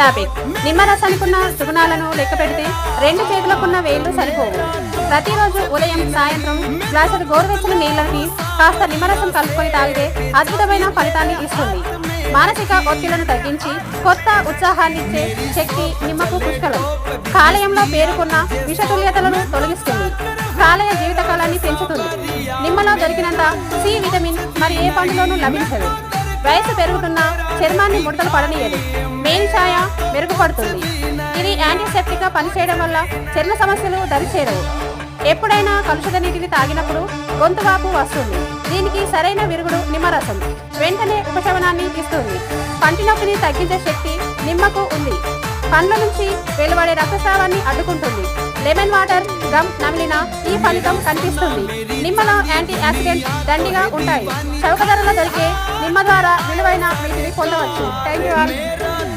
Topic నిమ్మరసానికి ఉన్న సుగుణాలను లెక్క పెడితే రెండు చేతులకున్న వేళ్ళు సరిపోవు. ప్రతిరోజు ఉదయం సాయంత్రం గ్లాసుడు గోరువెచ్చని నీళ్ళని కాస్త నిమ్మరసం కలుపుకొని తాగితే అద్భుతమైన ఫలితాన్ని ఇస్తుంది. మానసిక ఒత్తిళ్ళను తగ్గించి కొత్త ఉత్సాహాన్ని ఇచ్చే శక్తి నిమ్మకు పుష్కలం. కాలేయంలో పేరుకున్న విషతుల్యతలను తొలగిస్తుంది. కాలేయ జీవితకాలాన్ని పెంచుతుంది. నిమ్మలో దొరికినంత సి విటమిన్ మరి ఏ పండులోనూ లభించదు. వయసు పెరుగుతున్న చర్మాన్ని ముడతలు పడనీయదు. మేల్ఛాయ మెరుగుపడుతుంది. ఇది యాంటీసెప్టిక్గా పనిచేయడం వల్ల చర్మ సమస్యలు దరిచేరవు. ఎప్పుడైనా కలుషిత నీటిని తాగినప్పుడు గొంతువాపు వస్తుంది. దీనికి సరైన విరుగుడు నిమ్మరసం. వెంటనే ఉపశమనాన్ని ఇస్తుంది. పంటి నొప్పిని తగ్గించే శక్తి నిమ్మకు ఉంది. పండ్ల నుంచి వెలువడే రక్తస్రావాన్ని అడ్డుకుంటుంది. లెమన్ వాటర్ గమ్ నమిలిన ఈ ఫలితం కనిపిస్తుంది. నిమ్మలో యాంటీ యాక్సిడెంట్ దండిగా ఉంటాయి. చౌక ధరలో దొరికే నిమ్మ ద్వారా విలువైన వీటిని పొందవచ్చు. Thank you